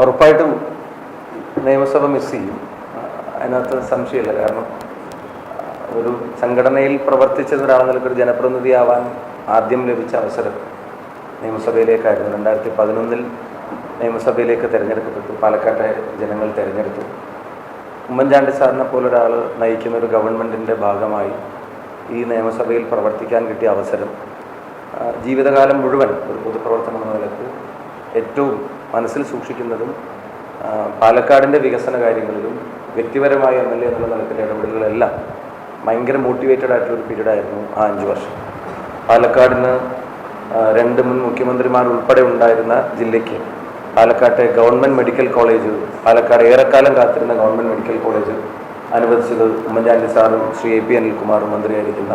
ഉറപ്പായിട്ടും നിയമസഭ മിസ് ചെയ്യും. അതിനകത്ത് സംശയമില്ല. കാരണം ഒരു സംഘടനയിൽ പ്രവർത്തിച്ച ഒരാളെന്ന നിലയ്ക്ക് ഒരു ജനപ്രതിനിധിയാവാൻ ആദ്യം ലഭിച്ച അവസരം നിയമസഭയിലേക്കായിരുന്നു രണ്ടായിരത്തി പതിനൊന്നിൽ നിയമസഭയിലേക്ക് തിരഞ്ഞെടുക്കപ്പെട്ടു. പാലക്കാട്ടെ ജനങ്ങൾ തിരഞ്ഞെടുത്തു. ഉമ്മൻചാണ്ടി സാറിനെ പോലെ ഒരാൾ നയിക്കുന്ന ഒരു ഗവൺമെന്റിന്റെ ഭാഗമായി ഈ നിയമസഭയിൽ പ്രവർത്തിക്കാൻ കിട്ടിയ അവസരം ജീവിതകാലം മുഴുവൻ ഒരു പൊതുപ്രവർത്തനം എന്ന നിലയ്ക്ക് ഏറ്റവും മനസ്സിൽ സൂക്ഷിക്കുന്നതും പാലക്കാടിന്റെ വികസന കാര്യങ്ങളിലും വ്യക്തിപരമായ എം എൽ എ എന്നുള്ള നിലത്തിലെ ഇടപെടലുകളെല്ലാം ഭയങ്കര മോട്ടിവേറ്റഡ് ആയിട്ടുള്ള ഒരു പീരീഡായിരുന്നു ആ അഞ്ച് വർഷം. പാലക്കാടിന് രണ്ട് മുൻ മുഖ്യമന്ത്രിമാർ ഉൾപ്പെടെ ഉണ്ടായിരുന്ന ജില്ലയ്ക്ക് പാലക്കാട്ടെ ഗവൺമെന്റ് മെഡിക്കൽ കോളേജ് പാലക്കാട് ഏറെക്കാലം കാത്തിരുന്ന ഗവൺമെന്റ് മെഡിക്കൽ കോളേജ് അനുവദിച്ചത് ഉമ്മൻചാണ്ടി സാറും ശ്രീ എ പി അനിൽകുമാറും മന്ത്രിയായിരിക്കുന്ന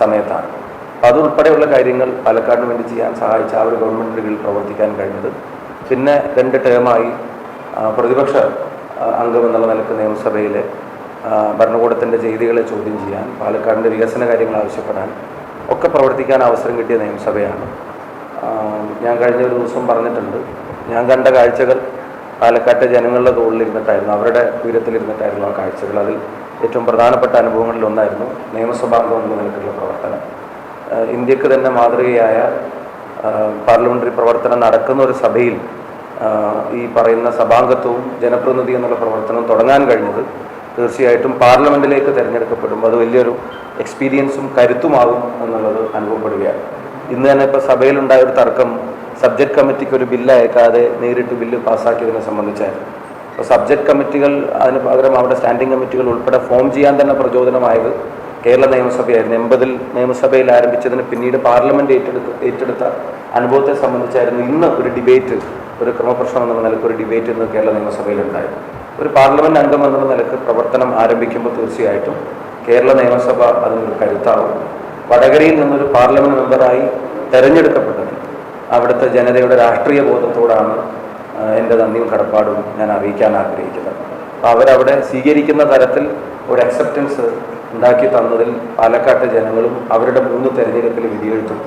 സമയത്താണ്. അപ്പോൾ അതുൾപ്പെടെയുള്ള കാര്യങ്ങൾ പാലക്കാടിന് വേണ്ടി ചെയ്യാൻ സഹായിച്ച ആ ഒരു ഗവൺമെൻറിന്റെ കീഴിൽ പ്രവർത്തിക്കാൻ കഴിഞ്ഞത് പിന്നെ രണ്ട് ടേമായി പ്രതിപക്ഷ അംഗം എന്നുള്ള നിലയ്ക്ക് നിയമസഭയിലെ ഭരണകൂടത്തിന്റെ ചെയ്തികളെ ചോദ്യം ചെയ്യാൻ പാലക്കാടിന്റെ വികസന കാര്യങ്ങൾ ആവശ്യപ്പെടാൻ ഒക്കെ പ്രവർത്തിക്കാൻ അവസരം കിട്ടിയ നിയമസഭയാണ്. ഞാൻ കഴിഞ്ഞ ഒരു ദിവസം പറഞ്ഞിട്ടുണ്ട്. ഞാൻ കണ്ട കാഴ്ചകൾ പാലക്കാട്ടെ ജനങ്ങളുടെ തോളിലിരുന്നിട്ടായിരുന്നു അവരുടെ ഉയരത്തിലിരുന്നിട്ടായിരുന്നു ആ കാഴ്ചകൾ. അതിൽ ഏറ്റവും പ്രധാനപ്പെട്ട അനുഭവങ്ങളിൽ ഒന്നായിരുന്നു നിയമസഭാംഗം എന്ന നിലക്കുള്ള പ്രവർത്തനം. ഇന്ത്യയ്ക്ക് തന്നെ മാതൃകയായ പാർലമെന്ററി പ്രവർത്തനം നടക്കുന്ന ഒരു സഭയിൽ ഈ പറയുന്ന സഭാംഗത്വവും ജനപ്രതിനിധി എന്നുള്ള പ്രവർത്തനം തുടങ്ങാൻ കഴിഞ്ഞത് തീർച്ചയായിട്ടും പാർലമെന്റിലേക്ക് തിരഞ്ഞെടുക്കപ്പെടുമ്പോൾ അത് വലിയൊരു എക്സ്പീരിയൻസും കരുത്തുമാകും എന്നുള്ളത് അനുഭവപ്പെടുകയാണ്. ഇന്ന് തന്നെ ഇപ്പോൾ സഭയിലുണ്ടായ ഒരു തർക്കം സബ്ജക്ട് കമ്മിറ്റിക്ക് ഒരു ബില്ല് അയക്കാതെ നേരിട്ട് ബില്ല് പാസ്സാക്കിയതിനെ സംബന്ധിച്ചായിരുന്നു. അപ്പോൾ സബ്ജക്ട് കമ്മിറ്റികൾ അതിന് പകരം അവിടെ സ്റ്റാൻഡിംഗ് കമ്മിറ്റികൾ ഉൾപ്പെടെ ഫോം ചെയ്യാൻ തന്നെ പ്രചോദനമായത് കേരള നിയമസഭയായിരുന്നു എൺപതിൽ നിയമസഭയിൽ ആരംഭിച്ചതിന് പിന്നീട് പാർലമെന്റ് ഏറ്റെടുത്ത് ഏറ്റെടുത്ത അനുഭവത്തെ സംബന്ധിച്ചായിരുന്നു ഇന്ന് ഒരു ഡിബേറ്റ് ഒരു ക്രമപ്രശ്നം എന്നുള്ള നിലയ്ക്ക് ഒരു ഡിബേറ്റ് ഇന്ന് കേരള നിയമസഭയിൽ ഉണ്ടായിരുന്നു ഒരു പാർലമെന്റ് അംഗം എന്നുള്ള നിലയ്ക്ക് പ്രവർത്തനം ആരംഭിക്കുമ്പോൾ തീർച്ചയായിട്ടും കേരള നിയമസഭ അതിനൊരു കരുത്താവും. വടകരയിൽ നിന്നൊരു പാർലമെന്റ് മെമ്പറായി തെരഞ്ഞെടുക്കപ്പെട്ടത് അവിടുത്തെ ജനതയുടെ രാഷ്ട്രീയ ബോധത്തോടാണ് എന്റെ നന്ദിയും കടപ്പാടും ഞാൻ അറിയിക്കാൻ ആഗ്രഹിക്കുന്നത്. അപ്പോൾ അവരവിടെ സ്വീകരിക്കുന്ന തരത്തിൽ ഒരു അക്സെപ്റ്റൻസ് ഉണ്ടാക്കി തന്നതിൽ പാലക്കാട്ടെ ജനങ്ങളും അവരുടെ മൂന്ന് തെരഞ്ഞെടുപ്പിൽ വിധിയെഴുത്തും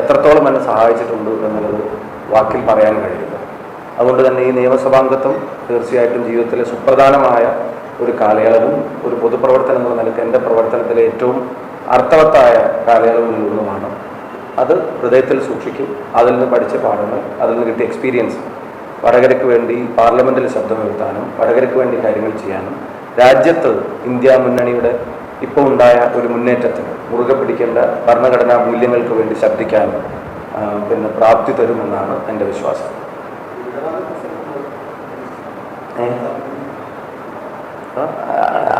എത്രത്തോളം എന്നെ സഹായിച്ചിട്ടുണ്ട് എന്നുള്ളത് വാക്കിൽ പറയാൻ കഴിയില്ല. അതുകൊണ്ട് തന്നെ ഈ നിയമസഭാംഗത്വം തീർച്ചയായിട്ടും ജീവിതത്തിലെ സുപ്രധാനമായ ഒരു കാലയളവും ഒരു പൊതുപ്രവർത്തനം എന്ന നിലയ്ക്ക് എന്റെ പ്രവർത്തനത്തിലെ ഏറ്റവും അർത്ഥവത്തായ കാലയളവുകളിൽ ഒന്നുമാണ്. അത് ഹൃദയത്തിൽ സൂക്ഷിക്കും അതിൽ നിന്ന് പഠിച്ച പാഠങ്ങൾ അതിൽ നിന്ന് കിട്ടിയ എക്സ്പീരിയൻസ് വടകരയ്ക്ക് വേണ്ടി പാർലമെന്റിൽ ശബ്ദമുയർത്താനും വടകരയ്ക്ക് വേണ്ടി കാര്യങ്ങൾ ചെയ്യാനും രാജ്യത്ത് ഇന്ത്യ മുന്നണിയുടെ ഇപ്പോൾ ഉണ്ടായ ഒരു മുന്നേറ്റത്തിന് മുറുകെ പിടിക്കേണ്ട ഭരണഘടനാ മൂല്യങ്ങൾക്ക് വേണ്ടി ശബ്ദിക്കാൻ പിന്നെ പ്രാപ്തി തരുമെന്നാണ് എന്റെ വിശ്വാസം.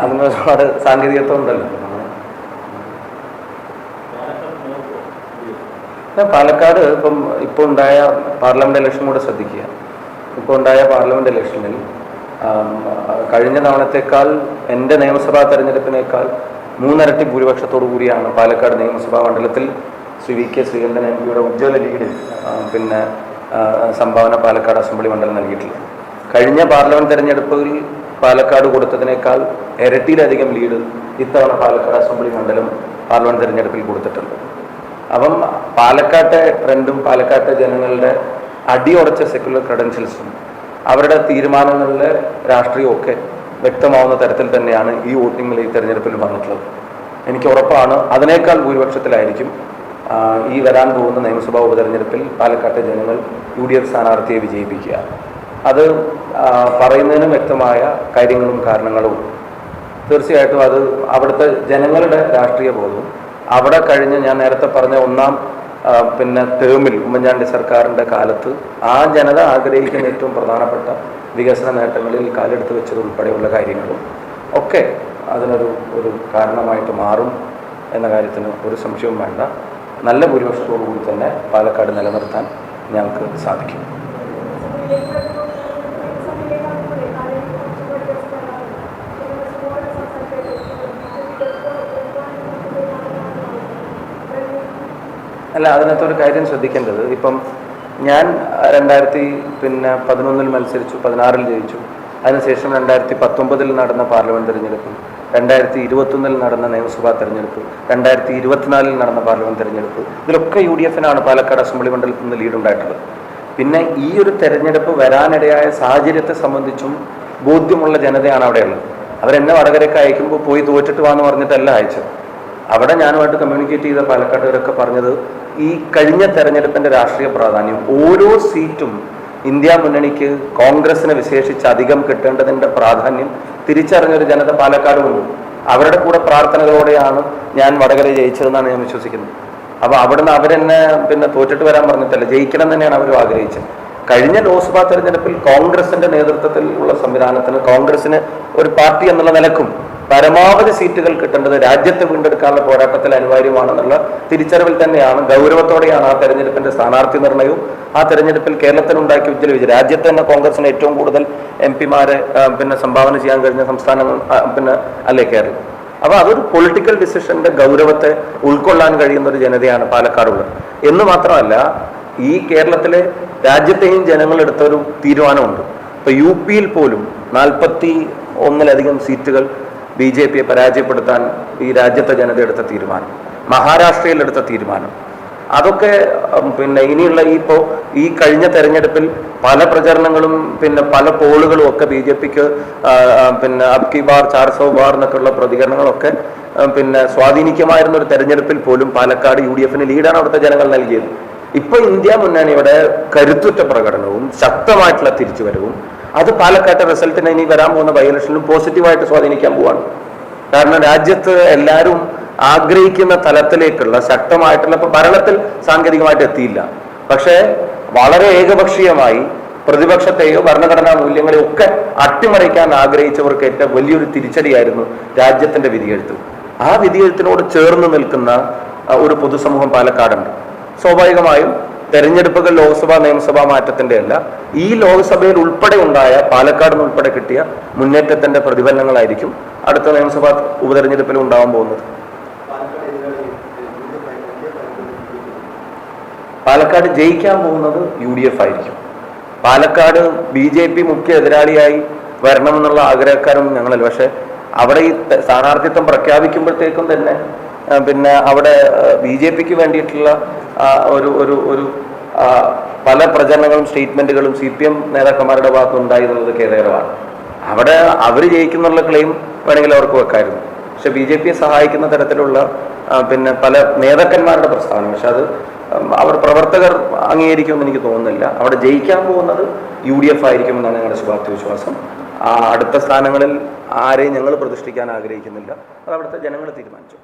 അങ്ങനെ ഒരുപാട് സാങ്കേതികത്വം ഉണ്ടല്ലോ. പാലക്കാട് ഇപ്പം ഇപ്പോൾ ഉണ്ടായ പാർലമെന്റ് ഇലക്ഷൻ കൂടെ ശ്രദ്ധിക്കുക. ഇപ്പോൾ ഉണ്ടായ പാർലമെന്റ് ഇലക്ഷനിൽ കഴിഞ്ഞ തവണത്തേക്കാൾ എന്റെ നിയമസഭാ തെരഞ്ഞെടുപ്പിനേക്കാൾ മൂന്നരട്ടി ഭൂരിപക്ഷത്തോടു കൂടിയാണ് പാലക്കാട് നിയമസഭാ മണ്ഡലത്തിൽ Shri V K Sreekandan M പിയുടെ ഉജ്ജ്വല ലീഡിൽ പിന്നെ സംഭാവന പാലക്കാട് അസംബ്ലി മണ്ഡലം നൽകിയിട്ടില്ല. കഴിഞ്ഞ പാർലമെന്റ് തെരഞ്ഞെടുപ്പിൽ പാലക്കാട് കൊടുത്തതിനേക്കാൾ ഇരട്ടിയിലധികം ലീഡ് ഇത്തവണ പാലക്കാട് അസംബ്ലി മണ്ഡലം പാർലമെന്റ് തെരഞ്ഞെടുപ്പിൽ കൊടുത്തിട്ടുണ്ട്. അപ്പം പാലക്കാട്ടെ ട്രെൻഡും പാലക്കാട്ടെ ജനങ്ങളുടെ അടിയുറച്ച സെക്യുലർ ക്രെഡൻഷ്യൽസും അവരുടെ തീരുമാനങ്ങളിലെ രാഷ്ട്രീയമൊക്കെ വ്യക്തമാവുന്ന തരത്തിൽ തന്നെയാണ് ഈ വോട്ടിങ്ങിൽ ഈ തെരഞ്ഞെടുപ്പിൽ വന്നിട്ടുള്ളത്. എനിക്ക് ഉറപ്പാണ് അതിനേക്കാൾ ഭൂരിപക്ഷത്തിലായിരിക്കും ഈ വരാൻ പോകുന്ന നിയമസഭാ ഉപതെരഞ്ഞെടുപ്പിൽ പാലക്കാട്ടെ ജനങ്ങൾ യു ഡി എഫ് സ്ഥാനാർത്ഥിയെ വിജയിപ്പിക്കുക. അത് പറയുന്നതിനും വ്യക്തമായ കാര്യങ്ങളും കാരണങ്ങളും തീർച്ചയായിട്ടും അത് അവിടുത്തെ ജനങ്ങളുടെ രാഷ്ട്രീയ ബോധവും അവിടെ കഴിഞ്ഞ് ഞാൻ നേരത്തെ പറഞ്ഞ ഒന്നാം പിന്നെ തേമിൽ ഉമ്മൻചാണ്ടി സർക്കാരിന്റെ കാലത്ത് ആ ജനത ആഗ്രഹിക്കുന്ന ഏറ്റവും പ്രധാനപ്പെട്ട വികസന നേട്ടങ്ങളിൽ കാലെടുത്ത് വെച്ചത് ഉൾപ്പെടെയുള്ള കാര്യങ്ങളും ഒക്കെ അതിനൊരു ഒരു കാരണമായിട്ട് മാറും എന്ന കാര്യത്തിന് ഒരു സംശയവും വേണ്ട. നല്ല ഭൂരിപക്ഷത്തോടു കൂടി തന്നെ പാലക്കാട് നിലനിർത്താൻ ഞങ്ങൾക്ക് സാധിക്കും. അല്ല അതിനകത്ത് ഒരു കാര്യം ശ്രദ്ധിക്കേണ്ടത്. ഇപ്പം ഞാൻ രണ്ടായിരത്തി പിന്നെ പതിനൊന്നിൽ മത്സരിച്ചു പതിനാറിൽ ജയിച്ചു. അതിനുശേഷം രണ്ടായിരത്തി പത്തൊമ്പതിൽ നടന്ന പാർലമെന്റ് തിരഞ്ഞെടുപ്പ് രണ്ടായിരത്തി ഇരുപത്തൊന്നിൽ നടന്ന നിയമസഭാ തെരഞ്ഞെടുപ്പ് രണ്ടായിരത്തി ഇരുപത്തിനാലിൽ നടന്ന പാർലമെന്റ് തെരഞ്ഞെടുപ്പ് ഇതിലൊക്കെ യു ഡി എഫിനാണ് പാലക്കാട് അസംബ്ലി മണ്ഡലത്തിൽ നിന്ന് ലീഡുണ്ടായിട്ടുള്ളത് പിന്നെ ഈ ഒരു തെരഞ്ഞെടുപ്പ് വരാനിടയായ സാഹചര്യത്തെ സംബന്ധിച്ചും ബോധ്യമുള്ള ജനതയാണ് അവിടെയുള്ളത്. അവരെന്നെ വടകരയ്ക്ക് അയക്കുമ്പോൾ പോയി തോറ്റിട്ട് വാന്ന് പറഞ്ഞിട്ടല്ല അയച്ചത്. അവിടെ ഞാനുമായിട്ട് കമ്മ്യൂണിക്കേറ്റ് ചെയ്ത പാലക്കാട്ടുകാരൊക്കെ പറഞ്ഞത് ഈ കഴിഞ്ഞ തെരഞ്ഞെടുപ്പിന്റെ രാഷ്ട്രീയ പ്രാധാന്യം ഓരോ സീറ്റും ഇന്ത്യ മുന്നണിക്ക് കോൺഗ്രസിനെ വിശേഷിച്ച് അധികം കിട്ടേണ്ടതിന്റെ പ്രാധാന്യം തിരിച്ചറിഞ്ഞൊരു ജനത പാലക്കാടുമുണ്ട് അവരുടെ കൂടെ പ്രാർത്ഥനകളോടെയാണ് ഞാൻ വടകര ജയിച്ചതെന്നാണ് ഞാൻ വിശ്വസിക്കുന്നത്. അപ്പൊ അവിടുന്ന് അവരെന്നെ പിന്നെ തോറ്റിട്ട് വരാൻ പറഞ്ഞിട്ടല്ല ജയിക്കണം തന്നെയാണ് അവരും ആഗ്രഹിച്ചത്. കഴിഞ്ഞ ലോക്സഭാ തെരഞ്ഞെടുപ്പിൽ കോൺഗ്രസിന്റെ നേതൃത്വത്തിൽ ഉള്ള സംവിധാനത്തിന് കോൺഗ്രസിന് ഒരു പാർട്ടി എന്നുള്ള നിലക്കും പരമാവധി സീറ്റുകൾ കിട്ടേണ്ടത് രാജ്യത്തെ വീണ്ടെടുക്കാനുള്ള പോരാട്ടത്തിൽ അനിവാര്യമാണെന്നുള്ള തിരിച്ചറിവിൽ തന്നെയാണ് ഗൗരവത്തോടെയാണ് ആ തെരഞ്ഞെടുപ്പിന്റെ സ്ഥാനാർത്ഥി നിർണയവും. ആ തെരഞ്ഞെടുപ്പിൽ കേരളത്തിനുണ്ടാക്കിയ ഉജ്ജ്വല വിജയം രാജ്യത്ത് തന്നെ കോൺഗ്രസിന് ഏറ്റവും കൂടുതൽ എം പിമാരെ പിന്നെ സംഭാവന ചെയ്യാൻ കഴിഞ്ഞ സംസ്ഥാനങ്ങൾ പിന്നെ അല്ലേ കേരളം? അപ്പൊ അതൊരു പൊളിറ്റിക്കൽ ഡിസിഷന്റെ ഗൗരവത്തെ ഉൾക്കൊള്ളാൻ കഴിയുന്ന ഒരു ജനതയാണ് പാലക്കാടുള്ളത് എന്ന് മാത്രമല്ല ഈ കേരളത്തിലെ രാജ്യത്തെയും ജനങ്ങൾ എടുത്ത ഒരു തീരുമാനമുണ്ട്. ഇപ്പൊ യു പിയിൽ പോലും നാൽപ്പത്തി ഒന്നിലധികം സീറ്റുകൾ ബി ജെ പിയെ പരാജയപ്പെടുത്താൻ ഈ രാജ്യത്തെ ജനത എടുത്ത തീരുമാനം മഹാരാഷ്ട്രയിൽ എടുത്ത തീരുമാനം. അതൊക്കെ പിന്നെ ഇനിയുള്ള ഈ ഇപ്പോൾ ഈ കഴിഞ്ഞ തെരഞ്ഞെടുപ്പിൽ പല പ്രചരണങ്ങളും പിന്നെ പല പോളുകളും ഒക്കെ ബി ജെ പിക്ക് പിന്നെ അബ്കി ബാർ ചാർസോ ബാർ എന്നൊക്കെയുള്ള പ്രതികരണങ്ങളൊക്കെ പിന്നെ സ്വാധീനിക്കുമായിരുന്ന ഒരു തെരഞ്ഞെടുപ്പിൽ പോലും പാലക്കാട് യു ഡി എഫിന് ലീഡാണ് അവിടുത്തെ ജനങ്ങൾ നൽകിയത്. ഇപ്പൊ ഇന്ത്യ മുന്നണിയുടെ കരുത്തുറ്റ പ്രകടനവും ശക്തമായിട്ടുള്ള തിരിച്ചുവരവും അത് പാലക്കാട്ടെ റിസൾട്ടിനെ ഇനി വരാൻ പോകുന്ന ബൈ ഇലക്ഷനിലും പോസിറ്റീവായിട്ട് സ്വാധീനിക്കാൻ പോവാണ്. കാരണം രാജ്യത്ത് എല്ലാവരും ആഗ്രഹിക്കുന്ന തലത്തിലേക്കുള്ള ശക്തമായിട്ടുള്ള ഇപ്പൊ ഭരണത്തിൽ സാങ്കേതികമായിട്ട് എത്തിയില്ല. പക്ഷേ വളരെ ഏകപക്ഷീയമായി പ്രതിപക്ഷത്തെയോ ഭരണഘടനാ മൂല്യങ്ങളെയോ ഒക്കെ അട്ടിമറിക്കാൻ ആഗ്രഹിച്ചവർക്ക് ഏറ്റവും വലിയൊരു തിരിച്ചടിയായിരുന്നു രാജ്യത്തിന്റെ വിധിയെഴുത്ത്. ആ വിധിയെഴുത്തിനോട് ചേർന്ന് നിൽക്കുന്ന ഒരു പൊതുസമൂഹം പാലക്കാടുണ്ട്. സ്വാഭാവികമായും തെരഞ്ഞെടുപ്പുകൾ ലോക്സഭാ നിയമസഭാ മാറ്റത്തിന്റെ അല്ല ഈ ലോക്സഭയിൽ ഉൾപ്പെടെ ഉണ്ടായ പാലക്കാട് ഉൾപ്പെടെ കിട്ടിയ മുന്നേറ്റത്തിന്റെ പ്രതിഫലനങ്ങളായിരിക്കും അടുത്ത നിയമസഭാ ഉപതെരഞ്ഞെടുപ്പിൽ ഉണ്ടാവാൻ പോകുന്നത്. പാലക്കാട് ജയിക്കാൻ പോകുന്നത് യു ഡി എഫ് ആയിരിക്കും. പാലക്കാട് ബി ജെ പി മുഖ്യ എതിരാളിയായി വരണമെന്നുള്ള ആഗ്രഹക്കാരൊന്നും ഞങ്ങളല്ല. പക്ഷെ അവിടെ ഈ സ്ഥാനാർത്ഥിത്വം പ്രഖ്യാപിക്കുമ്പോഴത്തേക്കും തന്നെ പിന്നെ അവിടെ ബി ജെ പിക്ക് വേണ്ടിയിട്ടുള്ള ഒരു ഒരു ഒരു പല പ്രചരണങ്ങളും സ്റ്റേറ്റ്മെന്റുകളും സി പി എം നേതാക്കന്മാരുടെ ഭാഗത്ത് ഉണ്ടായിരുന്നത് കേരളമാണ് അവിടെ അവർ ജയിക്കുന്നുള്ള ക്ലെയിം വേണമെങ്കിൽ അവർക്ക് വെക്കായിരുന്നു. പക്ഷെ ബി ജെ പിയെ സഹായിക്കുന്ന തരത്തിലുള്ള പിന്നെ പല നേതാക്കന്മാരുടെ പ്രസ്താവന പക്ഷെ അത് അവർ പ്രവർത്തകർ അംഗീകരിക്കുമെന്ന് എനിക്ക് തോന്നുന്നില്ല. അവിടെ ജയിക്കാൻ പോകുന്നത് യു ഡി എഫ് ആയിരിക്കുമെന്നാണ് ഞങ്ങളുടെ ശുഭാപ്തി വിശ്വാസം. അടുത്ത സ്ഥാനങ്ങളിൽ ആരെയും ഞങ്ങൾ പ്രതിഷ്ഠിക്കാൻ ആഗ്രഹിക്കുന്നില്ല. അത് അവിടുത്തെ ജനങ്ങൾ തീരുമാനിച്ചു.